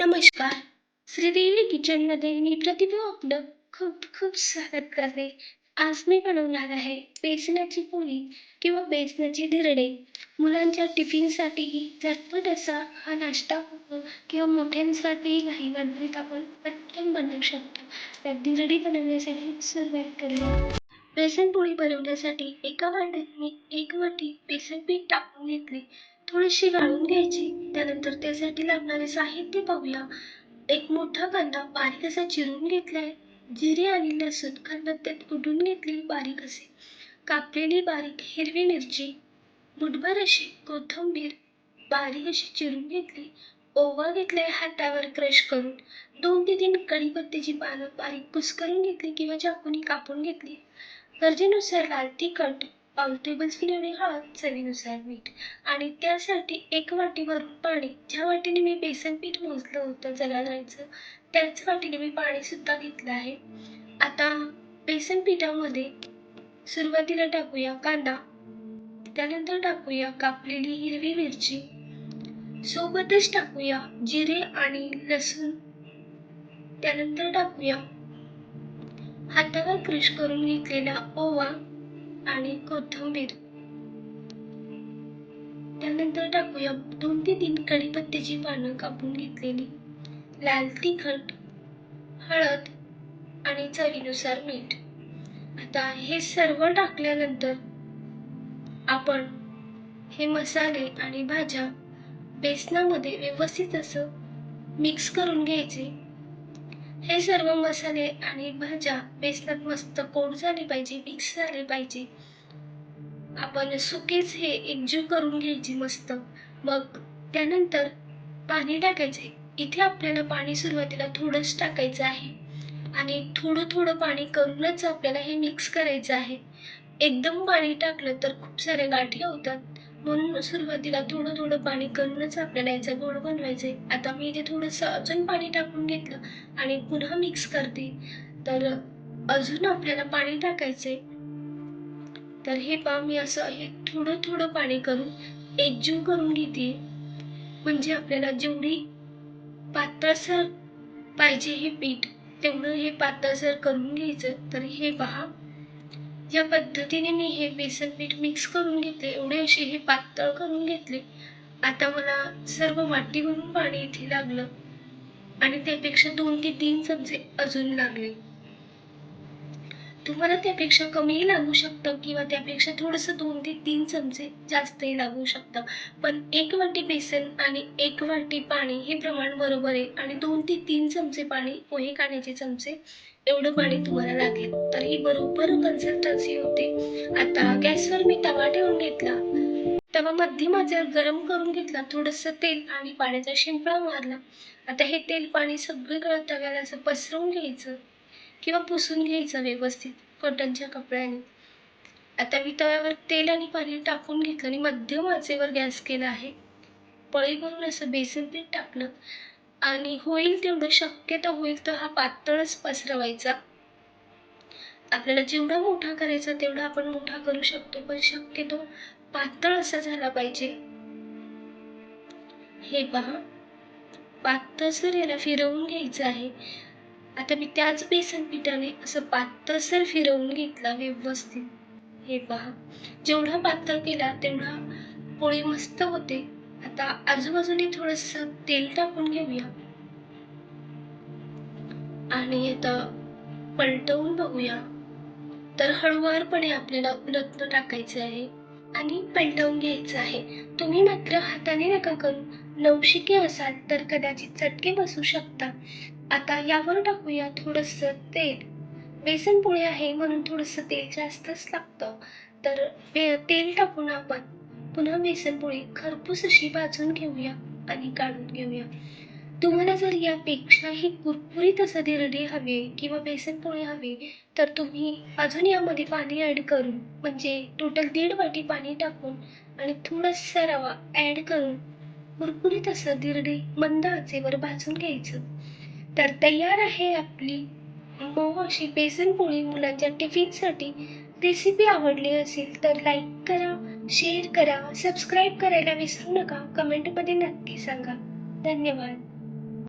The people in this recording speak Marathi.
नमस्कार. श्रीदेवी किचनमध्ये मी प्रतिभा आपलं खूप खूप स्वागत करते. आज मी बनवणार आहे बेसनाची पोळी किंवा बेसनाची धिरडे. मुलांच्या टिफिनसाठीही झटपट असा हा नाश्ता किंवा मोठ्यांसाठीही काही गडबडीत आपण पटकन बनवू शकतो. तर धिरडी बनवण्यासाठी सुरुवात करूया. बेसन पोळी बनवण्यासाठी एका भांड्यात मी एक वाटी बेसन पीठ टाकून घेतले. थोडीशी गाळून घ्यायची. त्यानंतर त्यासाठी लागणारे साहित्य पाहूया. एक मोठा कांदा बारीक असा चिरून घेतलाय. जिरे आणि लसूण त्यात कुटून घेतली बारीक असे. कापलेली बारीक हिरवी मिरची मुठभर अशी कोथिंबीर बारीक अशी चिरून घेतली. ओवा घेतलाय हातावर क्रश करून. दोन ते तीन कढीपत्त्याची पानं बारीक कुस्करून घेतली किंवा चाकूनी कापून घेतली. गरजेनुसार लाल तिखट पाव टेबलस्पून एवढी हळद चवीनुसार मीठ. आणि त्यासाठी एक वाटी भरून पाणी. ज्या वाटीने मी बेसन पीठ मोजलं होतं जरा जायचं त्याच वाटीने मी पाणीसुद्धा घेतलं आहे. आता बेसन पिठामध्ये सुरुवातीला टाकूया कांदा. त्यानंतर टाकूया कापलेली हिरवी मिरची. सोबतच टाकूया जिरे आणि लसूण. त्यानंतर टाकूया हातावर क्रश करून घेतलेला ओवा. आणि कोथिंबीर. त्यानंतर टाकूया दोन ते तीन कढीपत्त्याची पानं कापून घेतलेली. लाल तिखट हळद आणि चवीनुसार मीठ. आता हे सर्व टाकल्यानंतर आपण हे मसाले आणि भाज्या बेसनामध्ये व्यवस्थित असं मिक्स करून घ्यायचे. हे सर्व मसाले आणि भाज्या बेसनात मस्त कोट झाले पाहिजे मिक्स झाले पाहिजे. आपण सुकेच हे एकजीव करून घ्यायची मस्त. मग त्यानंतर पाणी टाकायचे. इथे आपल्याला पाणी सुरुवातीला थोडंच टाकायचं आहे. आणि थोडं थोडं पाणी करूनच आपल्याला हे मिक्स करायचं आहे. एकदम पाणी टाकलं तर खूप साऱ्या गाठी होतात. म्हणून सुरुवातीला थोडं थोडं पाणी करूनच आपल्याला याचा गोड आहे आता मी इथे थोडंसं अजून पाणी टाकून घेतलं आणि पुन्हा मिक्स करते. तर अजून आपल्याला पाणी टाकायचं आहे तर हे पा मी असं हे थोडं थोडं पाणी करून एकजीव करून घेते. म्हणजे आपल्याला जेवढी पातळसर पाहिजे हे पीठ तेवढं हे पातळसर करून घ्यायचं. तर हे पहा या पद्धतीने मी हे बेसन पीठ मिक्स करून घेतले एवढे असे हे पातळ करून घेतले आता मला सर्व वाटीवरून पाणी इथे लागलं. आणि त्यापेक्षा दोन ते तीन चमचे अजून लागले. तुम्हाला त्यापेक्षा कमीही लागू शकतं किंवा त्यापेक्षा थोडंसं दोन ते तीन चमचे जास्तही लागू शकतं. पण एक वाटी बेसन आणि एक वाटी पाणी हे प्रमाण बरोबर आहे आणि दोन ते तीन चमचे पाणी पोहे काढण्याचे चमचे एवढं पाणी तुम्हाला लागेल. तर ही बरोबर कन्सिस्टन्सी होते. आता गॅसवर मी तवा ठेवून घेतला. तवा मध्यम आचेवर गरम करून घेतला. थोडंसं तेल आणि पाण्याचा शिंपळा मारला. आता हे तेल पाणी सगळीकडे तव्याला असं पसरवून घ्यायचं. किंवा पुसून घ्यायचं व्यवस्थित कॉटनच्या कपड्याने. आता मी तव्यावर तेल आणि पाणी टाकून घेतलं आणि मध्यम आचेवर गॅस केला आहे. पळी करून असं बेसन पीठ टाकलं. आणि होईल तेवढं शक्यता होईल तर हा पातळच पसरवायचा. आपल्याला जेवढा मोठा करायचा तेवढा आपण मोठा करू शकतो पण शक्यतो पातळ असा झाला पाहिजे. हे पहा पातळसर याला फिरवून घ्यायचं आहे आता मी त्याच बेसन पिठाने असं पातळसर फिरवून घेतला व्यवस्थित. हे पहा. जेवढा पातळ केला तेवढा पोळी मस्त होते. आता आजूबाजूने थोडस तेल टाकून घेऊया. आणि आता पलटवून बघूया. तर हळुवारपणे आपल्याला उलटणं टाकायचं आहे आणि पलटवून घ्यायचं आहे. तुम्ही मात्र हाताने नका करू. नवशिके असाल तर कदाचित चटके बसू शकता. आता यावर टाकूया थोडंसं तेल. बेसन पोळी आहे म्हणून थोडंसं तेल जास्तच लागतं. तर तेल टाकून आपण पुन्हा बेसन पोळी खरपूस अशी भाजून घेऊया आणि काढून घेऊया. तुम्हाला जर यापेक्षाही कुरकुरीत असं धिरडी हवी किंवा बेसन पोळी हवी तर तुम्ही अजून यामध्ये पाणी ॲड करून म्हणजे टोटल दीड वाटी पाणी टाकून आणि थोडासा रवा ॲड करून कुरकुरीत असं धिरडी मंद आचेवर भाजून घ्यायचं. तर तयार आहे आपली. मऊ अशी बेसन पोळी मुलांच्या टिफिनसाठी रेसिपी आवडली असेल तर लाईक करा शेअर करा सबस्क्राईब करायला विसरू नका. कमेंटमध्ये नक्की सांगा. धन्यवाद.